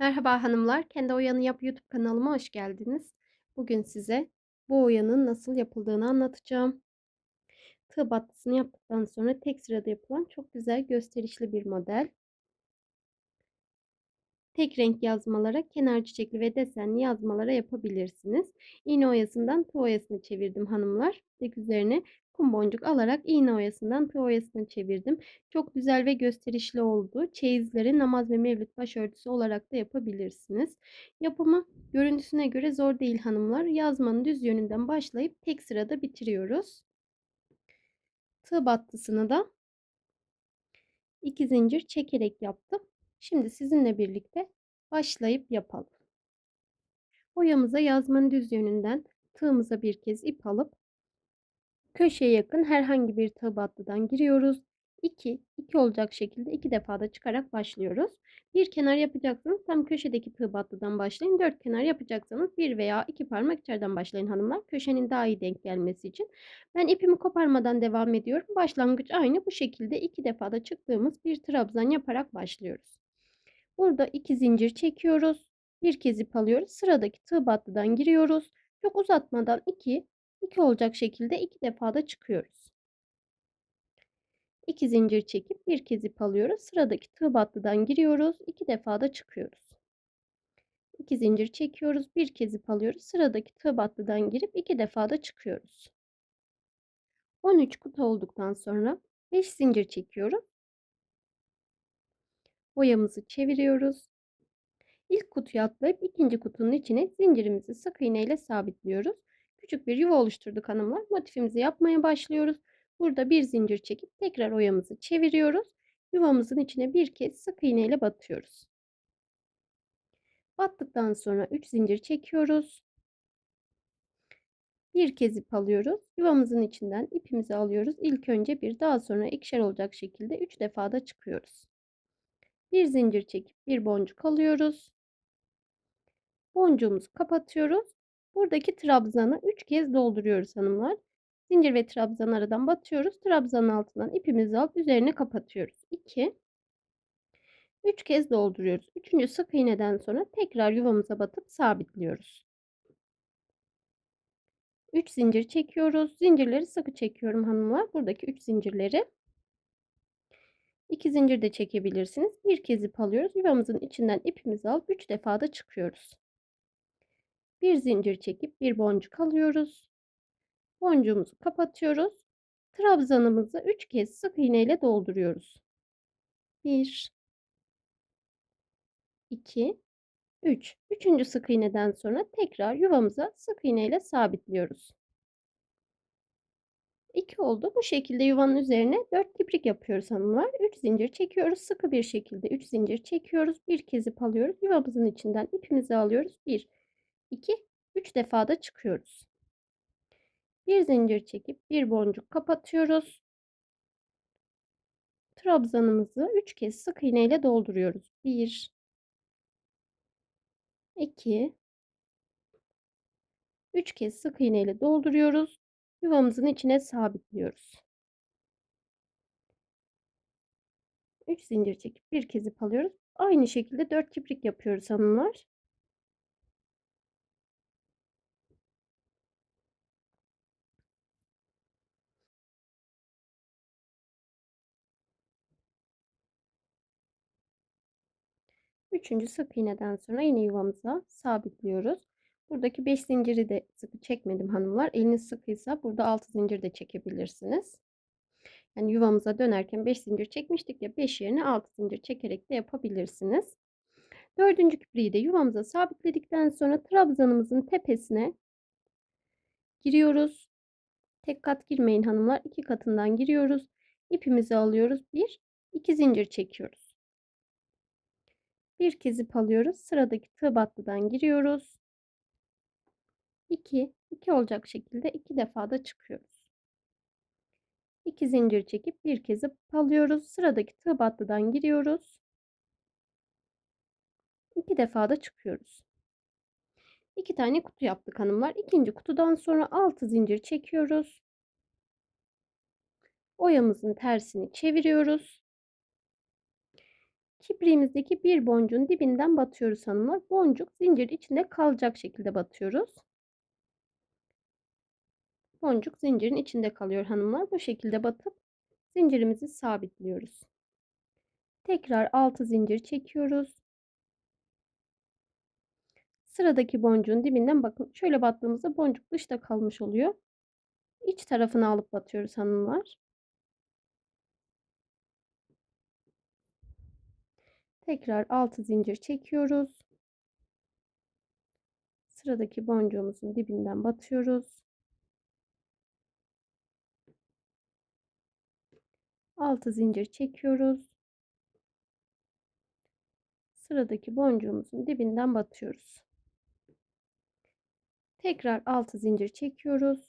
Merhaba hanımlar, Kendi Oyanı Yap YouTube kanalıma hoş geldiniz. Bugün size bu oyanın nasıl yapıldığını anlatacağım. Tığ battısını yaptıktan sonra tek sırada yapılan çok güzel gösterişli bir model. Tek renk yazmalara, kenar çiçekli ve desenli yazmalara yapabilirsiniz. İğne oyasından tığ oyasını çevirdim hanımlar. Tek üzerine kum boncuk alarak iğne oyasından tığ oyasını çevirdim. Çok güzel ve gösterişli oldu. Çeyizleri namaz ve mevlüt başörtüsü olarak da yapabilirsiniz. Yapımı görüntüsüne göre zor değil hanımlar. Yazmanın düz yönünden başlayıp tek sırada bitiriyoruz. Tığ battısını da iki zincir çekerek yaptım. Şimdi sizinle birlikte başlayıp yapalım. Boyamıza yazmanın düz yönünden tığımıza bir kez ip alıp köşeye yakın herhangi bir tığ battıdan giriyoruz. 2, 2 olacak şekilde iki defa da çıkarak başlıyoruz. Bir kenar yapacaksınız. Tam köşedeki tığ battıdan başlayın. Dört kenar yapacaksanız bir veya iki parmak içeriden başlayın hanımlar. Köşenin daha iyi denk gelmesi için. Ben ipimi koparmadan devam ediyorum. Başlangıç aynı bu şekilde iki defa da çıktığımız bir trabzan yaparak başlıyoruz. Burada iki zincir çekiyoruz. Bir kez ip alıyoruz. Sıradaki tığ battıdan giriyoruz. Çok uzatmadan 2, 2 olacak şekilde iki defa da çıkıyoruz. 2 zincir çekip bir kez ip alıyoruz. Sıradaki tığ battıdan giriyoruz. 2 defa da çıkıyoruz. 2 zincir çekiyoruz. Bir kez ip alıyoruz. Sıradaki tığ battıdan girip 2 defa da çıkıyoruz. 13 kutu olduktan sonra 5 zincir çekiyoruz. Boyamızı çeviriyoruz. İlk kutuya atlayıp ikinci kutunun içine zincirimizi sık iğne ile sabitliyoruz. Küçük bir yuva oluşturduk hanımlar. Motifimizi yapmaya başlıyoruz. Burada bir zincir çekip tekrar oyamızı çeviriyoruz. Yuvamızın içine bir kez sık iğne ile batıyoruz. Battıktan sonra 3 zincir çekiyoruz. Bir kez ip alıyoruz. Yuvamızın içinden ipimizi alıyoruz. İlk önce bir daha sonra ikişer olacak şekilde 3 defa da çıkıyoruz. Bir zincir çekip bir boncuk alıyoruz. Boncuğumuzu kapatıyoruz. Buradaki trabzanı 3 kez dolduruyoruz hanımlar. Zincir ve trabzan aradan batıyoruz. Trabzanın altından ipimizi alıp üzerine kapatıyoruz. 2 3 kez dolduruyoruz. 3. sık iğneden sonra tekrar yuvamıza batıp sabitliyoruz. 3 zincir çekiyoruz. Zincirleri sıkı çekiyorum hanımlar. Buradaki 3 zincirleri. 2 zincir de çekebilirsiniz. Bir kez ip alıyoruz. Yuvamızın içinden ipimizi alıp 3 defa da çıkıyoruz. Bir zincir çekip bir boncuk alıyoruz. Boncuğumuzu kapatıyoruz. Trabzanımızı 3 kez sık iğne ile dolduruyoruz. 1 2 3. Üçüncü sık iğneden sonra tekrar yuvamıza sık iğne ile sabitliyoruz. 2 oldu. Bu şekilde yuvanın üzerine 4 kiprik yapıyoruz hanımlar. 3 zincir çekiyoruz. Sıkı bir şekilde 3 zincir çekiyoruz. Bir kez ip alıyoruz. Yuvamızın içinden ipimizi alıyoruz. 1 2 3 defa da çıkıyoruz. Bir zincir çekip bir boncuk kapatıyoruz. Trabzanımızı 3 kez sık iğne ile dolduruyoruz. 1 2 3 kez sık iğne ile dolduruyoruz. Yuvamızın içine sabitliyoruz. 3 zincir çekip bir kez ip alıyoruz. Aynı şekilde 4 kiprik yapıyoruz hanımlar. Üçüncü sık iğneden sonra yine yuvamıza sabitliyoruz. Buradaki 5 zinciri de sıkı çekmedim hanımlar. Eliniz sıkıysa burada 6 zincir de çekebilirsiniz. Yani yuvamıza dönerken 5 zincir çekmiştik ya 5 yerine 6 zincir çekerek de yapabilirsiniz. Dördüncü küpreyi de yuvamıza sabitledikten sonra trabzanımızın tepesine giriyoruz. Tek kat girmeyin hanımlar. iki katından giriyoruz. İpimizi alıyoruz. Bir, iki zincir çekiyoruz. Bir kez ip alıyoruz. Sıradaki tığ battıdan giriyoruz. 2, 2 olacak şekilde iki defa da çıkıyoruz. 2 zincir çekip bir kez ip alıyoruz. Sıradaki tığ battıdan giriyoruz. 2 defa da çıkıyoruz. 2 tane kutu yaptık hanımlar. İkinci kutudan sonra 6 zincir çekiyoruz. Oyamızın tersini çeviriyoruz. Kipriğimizdeki bir boncuğun dibinden batıyoruz hanımlar. Boncuk zincir içinde kalacak şekilde batıyoruz. Boncuk zincirin içinde kalıyor hanımlar. Bu şekilde batıp zincirimizi sabitliyoruz. Tekrar 6 zincir çekiyoruz. Sıradaki boncuğun dibinden bakın şöyle battığımızda boncuk dışta kalmış oluyor. İç tarafını alıp batıyoruz hanımlar. Tekrar 6 zincir çekiyoruz. Sıradaki boncuğumuzun dibinden batıyoruz. 6 zincir çekiyoruz. Sıradaki boncuğumuzun dibinden batıyoruz. Tekrar 6 zincir çekiyoruz.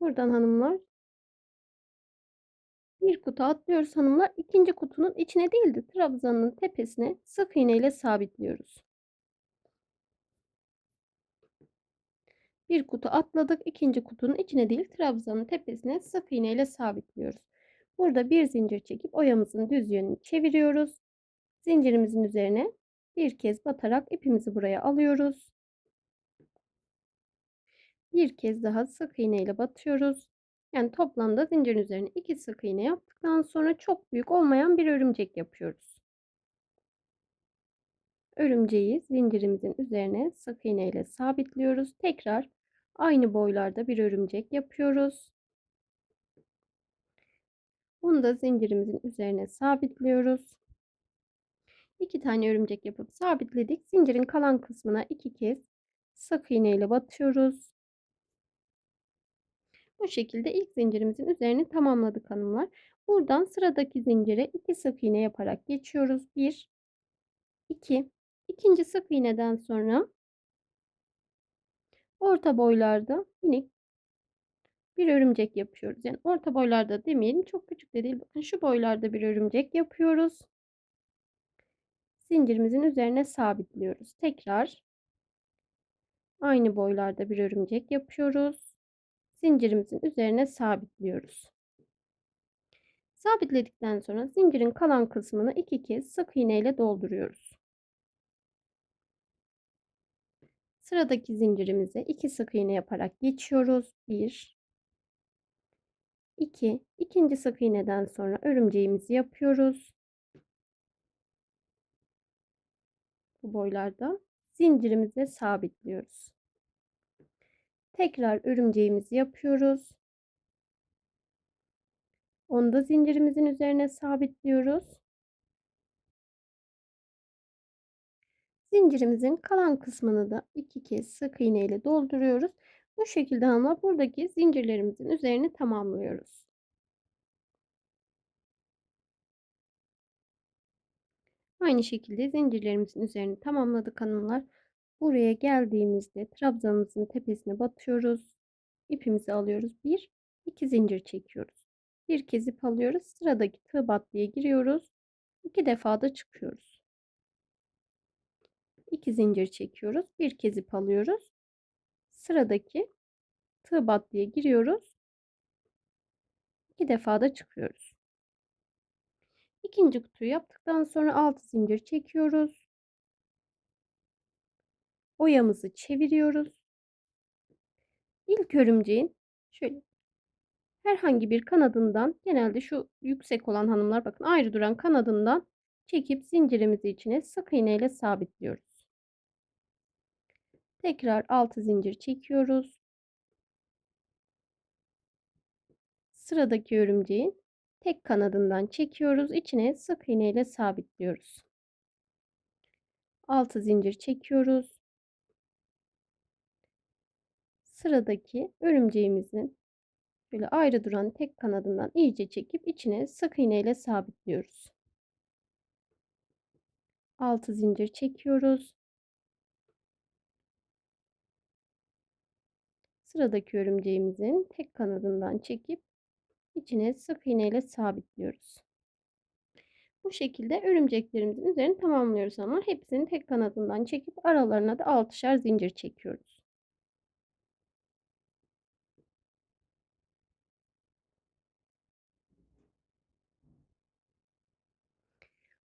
Buradan hanımlar bir kutu atlıyoruz hanımlar. İkinci kutunun içine değil de trabzanın tepesine sık iğne ile sabitliyoruz. Bir kutu atladık. ikinci kutunun içine değil trabzanın tepesine sık iğne ile sabitliyoruz. Burada bir zincir çekip oyamızın düz yönünü çeviriyoruz. Zincirimizin üzerine bir kez batarak ipimizi buraya alıyoruz. Bir kez daha sık iğne ile batıyoruz. Yani toplamda zincirin üzerine iki sık iğne yaptıktan sonra çok büyük olmayan bir örümcek yapıyoruz. Örümceği zincirimizin üzerine sık iğne ile sabitliyoruz. Tekrar aynı boylarda bir örümcek yapıyoruz. Bunu da zincirimizin üzerine sabitliyoruz. İki tane örümcek yapıp sabitledik. Zincirin kalan kısmına iki kez sık iğne ile batıyoruz. Bu şekilde ilk zincirimizin üzerini tamamladık hanımlar. Buradan sıradaki zincire iki sık iğne yaparak geçiyoruz. 1 2 İkinci sık iğneden sonra orta boylarda minik bir örümcek yapıyoruz. Yani orta boylarda demeyelim. Çok küçük de değil. Bakın şu boylarda bir örümcek yapıyoruz. Zincirimizin üzerine sabitliyoruz. Tekrar aynı boylarda bir örümcek yapıyoruz. Zincirimizin üzerine sabitliyoruz. Sabitledikten sonra zincirin kalan kısmını iki kez sık iğne ile dolduruyoruz. Sıradaki zincirimize iki sık iğne yaparak geçiyoruz. 1 2 ikinci sık iğneden sonra örümceğimizi yapıyoruz. Bu boylarda zincirimize sabitliyoruz. Tekrar örümceğimizi yapıyoruz. Onu da zincirimizin üzerine sabitliyoruz. Zincirimizin kalan kısmını da iki kez sık iğne ile dolduruyoruz. Bu şekilde ama buradaki zincirlerimizin üzerini tamamlıyoruz. Aynı şekilde zincirlerimizin üzerini tamamladık hanımlar. Buraya geldiğimizde trabzanımızın tepesine batıyoruz. İpimizi alıyoruz. Bir, iki zincir çekiyoruz. Bir kez ip alıyoruz. Sıradaki tığ battıya giriyoruz. İki defa da çıkıyoruz. 2 zincir çekiyoruz. Bir kez ip alıyoruz. Sıradaki tığ battıya giriyoruz. İki defa da çıkıyoruz. İkinci kutuyu yaptıktan sonra 6 zincir çekiyoruz. Oyamızı çeviriyoruz. İlk örümceğin şöyle herhangi bir kanadından genelde şu yüksek olan hanımlar bakın ayrı duran kanadından çekip zincirimizi içine sık iğne ile sabitliyoruz. Tekrar 6 zincir çekiyoruz. Sıradaki örümceğin tek kanadından çekiyoruz. İçine sık iğne ile sabitliyoruz. 6 zincir çekiyoruz. Sıradaki örümceğimizin böyle ayrı duran tek kanadından iyice çekip içine sık iğne ile sabitliyoruz. 6 zincir çekiyoruz. Sıradaki örümceğimizin tek kanadından çekip içine sık iğne ile sabitliyoruz. Bu şekilde örümceklerimizin üzerini tamamlıyoruz ama hepsini tek kanadından çekip aralarına da altışar zincir çekiyoruz.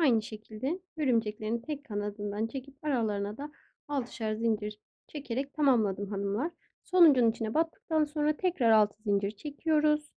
Aynı şekilde örümceklerin tek kanadından çekip aralarına da altışar zincir çekerek tamamladım hanımlar. Sonuncunun içine battıktan sonra tekrar 6 zincir çekiyoruz.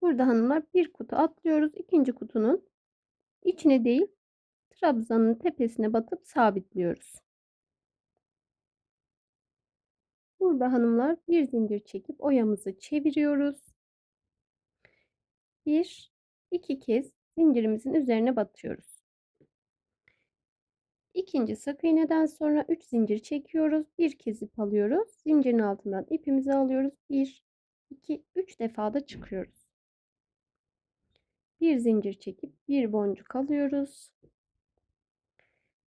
Burada hanımlar bir kutu atlıyoruz. İkinci kutunun içine değil trabzanın tepesine batıp sabitliyoruz. Burada hanımlar bir zincir çekip oyamızı çeviriyoruz. Bir, iki kez zincirimizin üzerine batıyoruz. İkinci sık iğneden sonra 3 zincir çekiyoruz. Bir kez ip alıyoruz. Zincirin altından ipimizi alıyoruz. 1, 2, 3 defa da çıkıyoruz. Bir zincir çekip bir boncuk alıyoruz.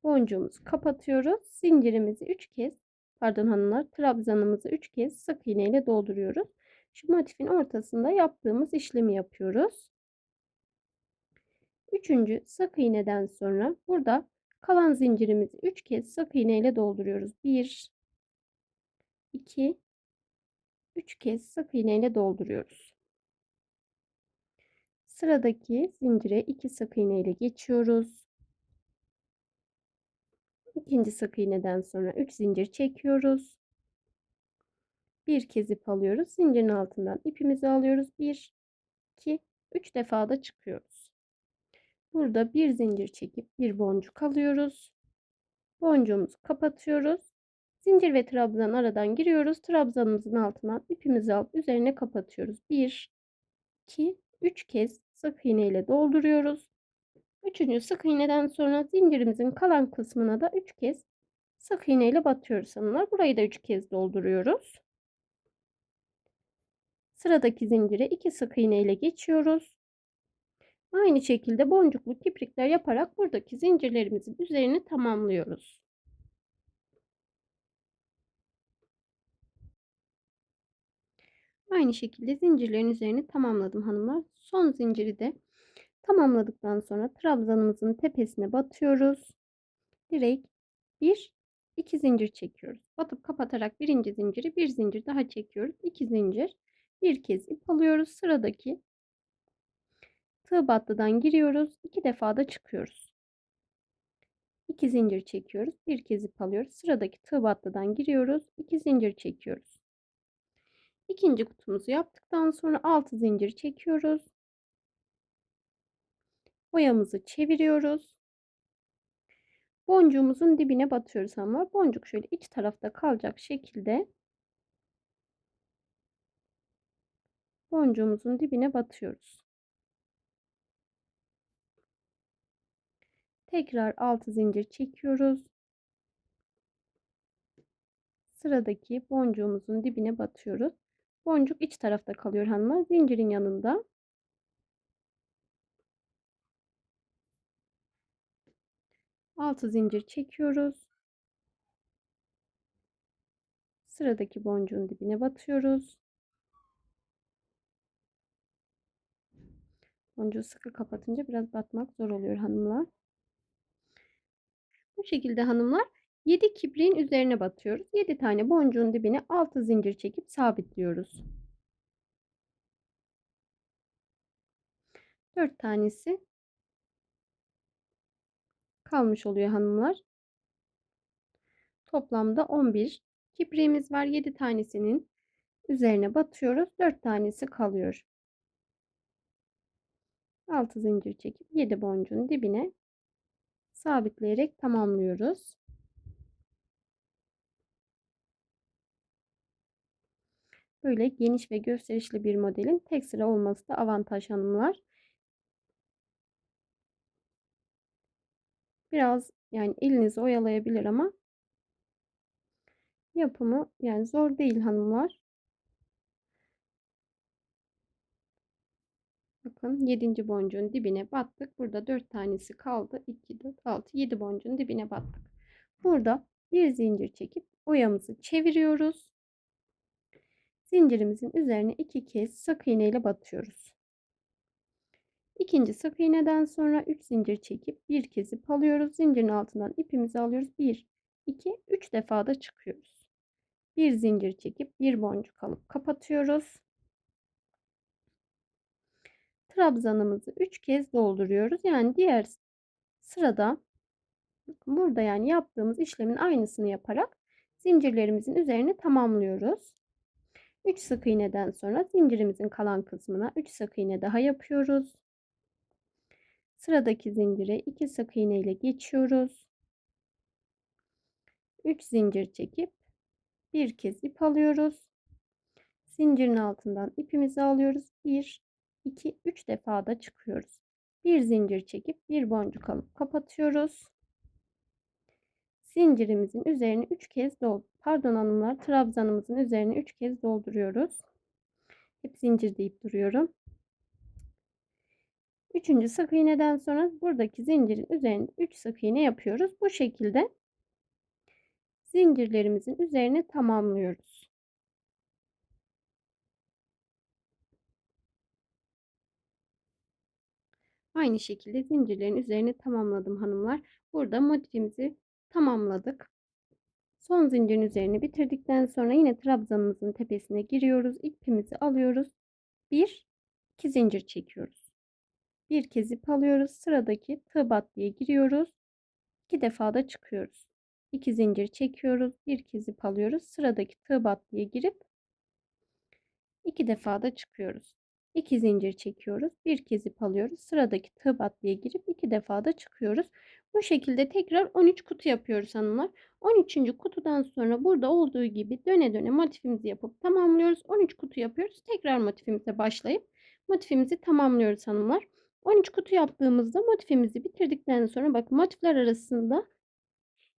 Boncuğumuzu kapatıyoruz. Zincirimizi 3 kez pardon hanımlar trabzanımızı 3 kez sık iğne ile dolduruyoruz. Şu motifin ortasında yaptığımız işlemi yapıyoruz. Üçüncü sık iğneden sonra burada kalan zincirimizi 3 kez sık iğne ile dolduruyoruz. 1 2 3 kez sık iğne ile dolduruyoruz. Sıradaki zincire 2 sık iğne ile geçiyoruz. İkinci sık iğneden sonra 3 zincir çekiyoruz. Bir kez ip alıyoruz. Zincirin altından ipimizi alıyoruz. 1 2 3 defa da çıkıyoruz. Burada bir zincir çekip bir boncuk alıyoruz. Boncuğumuzu kapatıyoruz. Zincir ve trabzan aradan giriyoruz. Trabzanımızın altından ipimizi alıp üzerine kapatıyoruz. 1 2 3 kez sık iğne ile dolduruyoruz. Üçüncü sık iğneden sonra zincirimizin kalan kısmına da 3 kez sık iğne ile batıyoruz hanımlar. Burayı da 3 kez dolduruyoruz. Sıradaki zincire 2 sık iğne ile geçiyoruz. Aynı şekilde boncuklu kiprikler yaparak buradaki zincirlerimizin üzerini tamamlıyoruz. Aynı şekilde zincirlerin üzerini tamamladım hanımlar. Son zinciri de tamamladıktan sonra trabzanımızın tepesine batıyoruz. Direkt bir iki zincir çekiyoruz. Batıp kapatarak birinci zinciri bir zincir daha çekiyoruz. İki zincir bir kez ip alıyoruz. Sıradaki tığ battıdan giriyoruz. iki defa da çıkıyoruz. 2 zincir çekiyoruz. Bir kez ip alıyoruz. Sıradaki tığ battıdan giriyoruz. 2 zincir çekiyoruz. İkinci kutumuzu yaptıktan sonra 6 zincir çekiyoruz. Boyamızı çeviriyoruz. Boncuğumuzun dibine batıyoruz ama boncuk şöyle iç tarafta kalacak şekilde boncuğumuzun dibine batıyoruz. Tekrar 6 zincir çekiyoruz. Sıradaki boncuğumuzun dibine batıyoruz. Boncuk iç tarafta kalıyor hanımlar. Zincirin yanında. Altı zincir çekiyoruz. Sıradaki boncuğun dibine batıyoruz. Boncuğu sıkı kapatınca biraz batmak zor oluyor hanımlar. Bu şekilde hanımlar 7 kibriğin üzerine batıyoruz. 7 tane boncuğun dibine 6 zincir çekip sabitliyoruz. 4 tanesi kalmış oluyor hanımlar. Toplamda 11 kibriğimiz var. 7 tanesinin üzerine batıyoruz. 4 tanesi kalıyor. 6 zincir çekip 7 boncuğun dibine sabitleyerek tamamlıyoruz. Böyle geniş ve gösterişli bir modelin tek sıra olması da avantaj hanımlar. Biraz yani elinizi oyalayabilir ama yapımı yani zor değil hanımlar. Bakın 7. boncuğun dibine battık. Burada 4 tanesi kaldı. 2, 4, 6, 7 boncuğun dibine battık. Burada bir zincir çekip oyamızı çeviriyoruz. Zincirimizin üzerine iki kez sık iğne ile batıyoruz. İkinci sık iğneden sonra 3 zincir çekip bir kez ip alıyoruz. Zincirin altından ipimizi alıyoruz. 1, 2, 3 defa da çıkıyoruz. Bir zincir çekip bir boncuk alıp kapatıyoruz. Trabzanımızı 3 kez dolduruyoruz. Yani diğer sırada burada yani yaptığımız işlemin aynısını yaparak zincirlerimizin üzerine tamamlıyoruz. 3 sık iğneden sonra zincirimizin kalan kısmına 3 sık iğne daha yapıyoruz. Sıradaki zincire 2 sık iğne ile geçiyoruz. 3 zincir çekip bir kez ip alıyoruz. Zincirin altından ipimizi alıyoruz. 1 2 3 defa da çıkıyoruz. Bir zincir çekip bir boncuk alıp kapatıyoruz. Zincirimizin üzerine 3 kez dol pardon hanımlar trabzanımızın üzerine 3 kez dolduruyoruz. Hep zincir deyip duruyorum. Üçüncü sık iğneden sonra buradaki zincirin üzerine 3 sık iğne yapıyoruz. Bu şekilde zincirlerimizin üzerine tamamlıyoruz. Aynı şekilde zincirlerin üzerine tamamladım hanımlar. Burada motifimizi tamamladık. Son zincirin üzerine bitirdikten sonra yine trabzanımızın tepesine giriyoruz. İpimizi alıyoruz. 1 2 zincir çekiyoruz. Bir kez ip alıyoruz. Sıradaki tığ battıya giriyoruz. 2 defa da çıkıyoruz. 2 zincir çekiyoruz. Bir kez ip alıyoruz. Sıradaki tığ battıya girip 2 defa da çıkıyoruz. 2 zincir çekiyoruz. Bir kez ip alıyoruz. Sıradaki tığ battıya girip 2 defa da çıkıyoruz. Bu şekilde tekrar 13 kutu yapıyoruz hanımlar. 13. kutudan sonra burada olduğu gibi döne döne motifimizi yapıp tamamlıyoruz. 13 kutu yapıyoruz. Tekrar motifimize başlayıp motifimizi tamamlıyoruz hanımlar. 13 kutu yaptığımızda motifimizi bitirdikten sonra bakın motifler arasında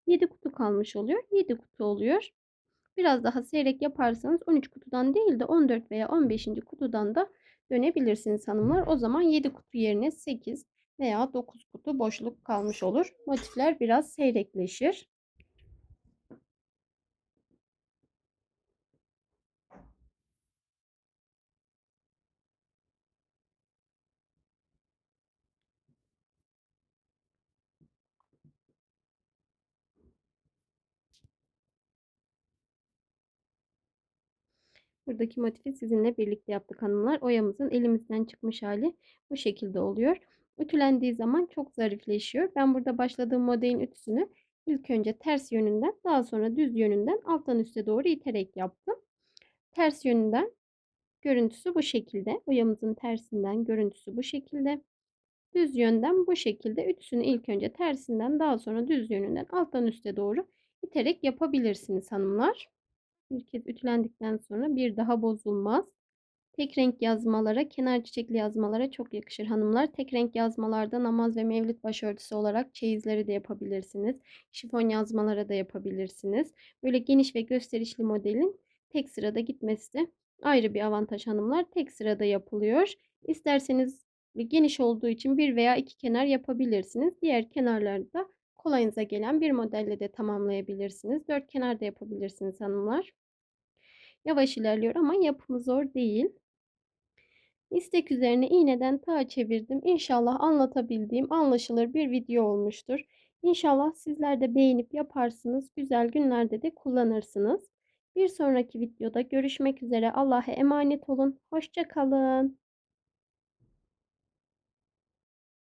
7 kutu kalmış oluyor. 7 kutu oluyor. Biraz daha seyrek yaparsanız 13 kutudan değil de 14 veya 15. kutudan da dönebilirsiniz hanımlar. O zaman 7 kutu yerine 8 veya 9 kutu boşluk kalmış olur. Motifler biraz seyrekleşir. Buradaki motifi sizinle birlikte yaptık hanımlar. Oyamızın elimizden çıkmış hali bu şekilde oluyor. Ütülendiği zaman çok zarifleşiyor. Ben burada başladığım modelin ütüsünü ilk önce ters yönünden daha sonra düz yönünden alttan üste doğru iterek yaptım. Ters yönünden görüntüsü bu şekilde. Oyamızın tersinden görüntüsü bu şekilde. Düz yönden bu şekilde ütüsünü ilk önce tersinden daha sonra düz yönünden alttan üste doğru iterek yapabilirsiniz hanımlar. Bir kez ütülendikten sonra bir daha bozulmaz. Tek renk yazmalara, kenar çiçekli yazmalara çok yakışır hanımlar. Tek renk yazmalarda namaz ve mevlid başörtüsü olarak çeyizleri de yapabilirsiniz. Şifon yazmalara da yapabilirsiniz. Böyle geniş ve gösterişli modelin tek sırada gitmesi ayrı bir avantaj hanımlar. Tek sırada yapılıyor. İsterseniz geniş olduğu için bir veya iki kenar yapabilirsiniz. Diğer kenarlarda kolayınıza gelen bir modelle de tamamlayabilirsiniz. Dört kenar da yapabilirsiniz hanımlar. Yavaş ilerliyor ama yapımı zor değil. İstek üzerine iğneden ta çevirdim. İnşallah anlatabildiğim anlaşılır bir video olmuştur. İnşallah sizler de beğenip yaparsınız. Güzel günlerde de kullanırsınız. Bir sonraki videoda görüşmek üzere. Allah'a emanet olun. Hoşça kalın.